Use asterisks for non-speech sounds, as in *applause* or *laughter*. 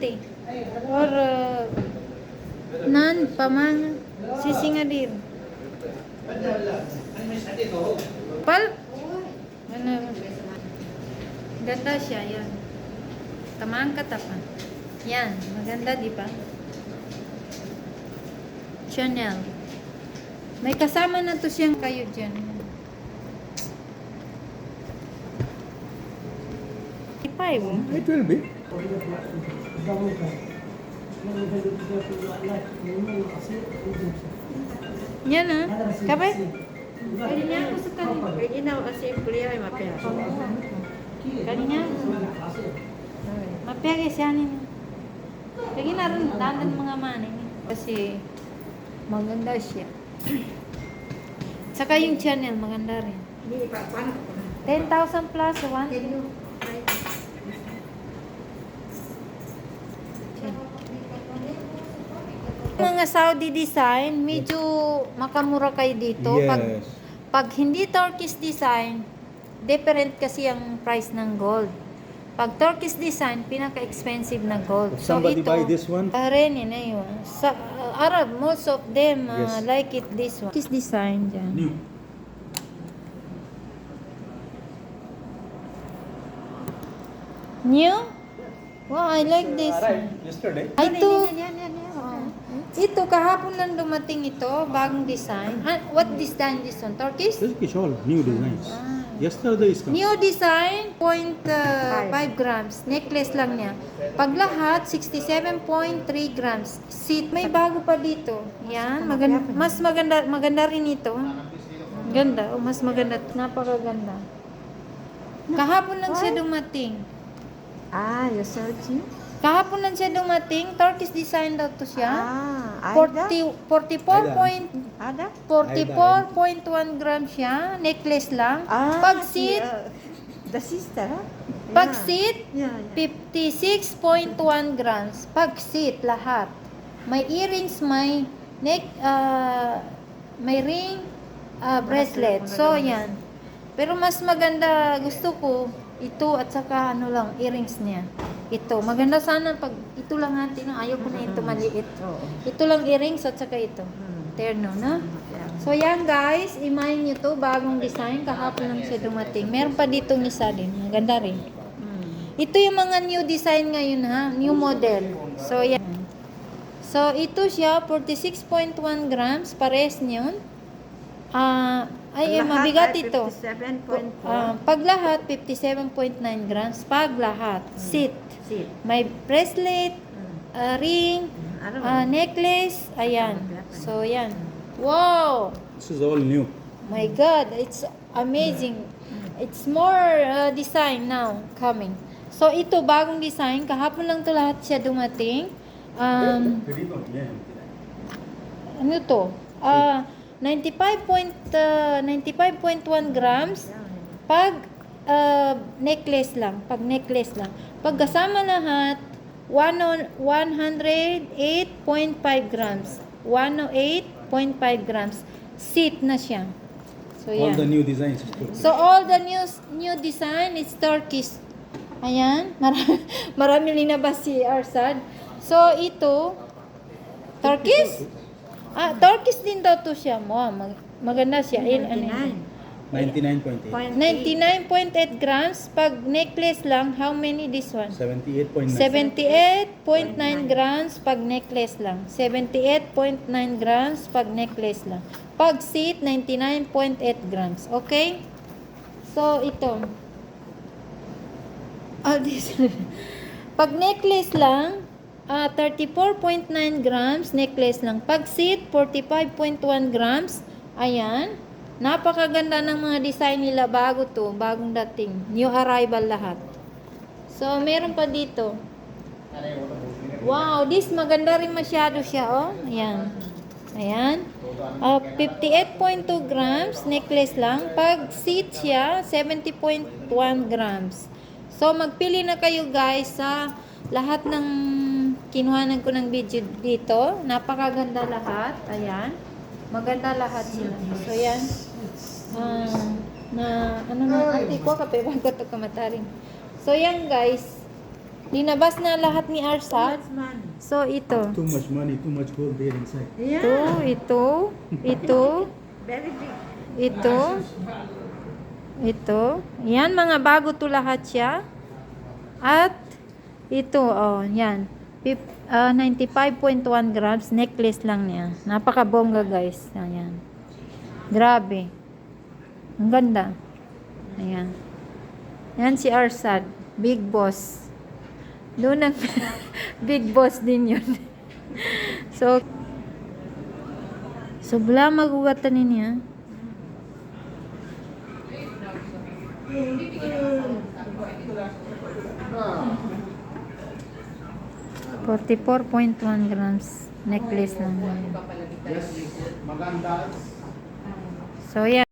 ate. Or uh, nan pamang sisingadir. Pal ano Ganda siya, yan. Tamaan ka tapa. Yan, maganda, di ba? Chanel. May kasama na to siyang kayo dyan. Five. It will be. Yan ah. Kape? Kadinya aku suka ni. Kadinya asyik kuliah mape. Kadinya. Mape kasi ani ni. Kaya naroon tandan mga maning. Kasi maganda siya. Saka yung channel maganda rin. 10,000 plus 1. Mga Saudi design, medyo makamura kayo dito. Pag, Yes. pag hindi Turkish design, different kasi ang price ng gold. Pag Turkish design, pinaka-expensive na gold. If somebody buy this one, rin yun na yun. Sa uh, Arab, most of them uh, Yes. like it this one. Turkish design dyan. new. New? Wow, I like this. yesterday. Ay, ito. Yan, yan, yan, yan. Oh. Ito, kahapon lang dumating ito. Bagong design. Ah, what design this one? Turkish? Turkish all new designs. Ah. Yesterday is come. New design, 0.5 grams. Necklace lang niya. Pag lahat, 67.3 grams. Seat, may bago pa dito. Yan, maganda, mas maganda, maganda rin ito. Ganda, oh, mas maganda. Napakaganda. Kahapon lang siya dumating. Ah, you searching? Kahapon lang siya dumating. Turkish design daw to siya. Ah, 40, 44 Aida. point, Ada? 44.1 grams siya. Necklace lang. Ah, Pag seat, si, uh, the sister? huh? pag Yeah. seat, Yeah, yeah. 56.1 grams. Pag seat, lahat. May earrings, may neck, ah, may ring, ah, bracelet. So, yan. Pero mas maganda, gusto ko, ito at saka ano lang, earrings niya. Ito. Maganda sana pag ito lang natin. Ayaw ko na ito maliit. Oo. Ito lang earrings at saka ito. Hmm. Terno, na? So yan guys, imayin nyo to, bagong design, kahapon lang siya dumating. Meron pa dito isa din, maganda rin. Hmm. Ito yung mga new design ngayon ha, new model. So yan. So ito siya, 46.1 grams, pares niyon. Ah, ay, eh, mabigat ay ito. 57.4. Uh, ah, pag lahat, 57.9 grams. Pag lahat, mm. sit. sit. May bracelet, mm. uh, ring, mm. uh, necklace, ayan. So, yan. Wow! This is all new. My God, it's amazing. Mm. It's more uh, design now coming. So, ito, bagong design. Kahapon lang to lahat siya dumating. Um, ano to? Ah, uh, 95.1 uh, grams pag uh, necklace lang. Pag necklace lang. Pag kasama lahat, 108.5 grams. 108.5 grams. Seat na siya. So, all the new designs is Turkish. So, all the new, new design is Turkish. Ayan. *laughs* Marami, marami linabas si Arsad. So, ito, Turkish? Ah, Turkish din daw to siya mo. Mag, maganda siya. In, ano, yun? 99.8. 99.8 grams. Pag necklace lang, how many this one? 78.9. 78.9 grams pag necklace lang. 78.9 grams pag necklace lang. Pag seat, 99.8 grams. Okay? So, ito. All this. *laughs* pag necklace lang, ah, 34.9 grams, necklace lang. Pag seat, 45.1 grams. Ayan. Napakaganda ng mga design nila. Bago to. Bagong dating. New arrival lahat. So, meron pa dito. Wow, this maganda rin masyado siya, oh. Ayan. Ayan. Uh, 58.2 grams, necklace lang. Pag seat siya, 70.1 grams. So, magpili na kayo guys sa lahat ng kinuhanan ko ng video dito. Napakaganda lahat. Ayan. Maganda lahat sila. So, yan. Ah, na, ano na, ante ko, kape bago to kamataring. So, yan guys. Linabas na lahat ni money. So, ito. Too much money, too much gold there inside. Ito, ito, ito, Very big. ito, ito. Yan, mga bago to lahat siya. At, ito, oh, yan uh, ah, 95.1 grams. Necklace lang niya. Napaka bongga guys. Ayan. Grabe. Ang ganda. Ayan. Yan si Arsad. Big boss. Doon ang *laughs* big boss din yun. *laughs* So so sobla magugatan niya mm -hmm. 44.1 grams necklace lang. Yes, maganda. So, yeah.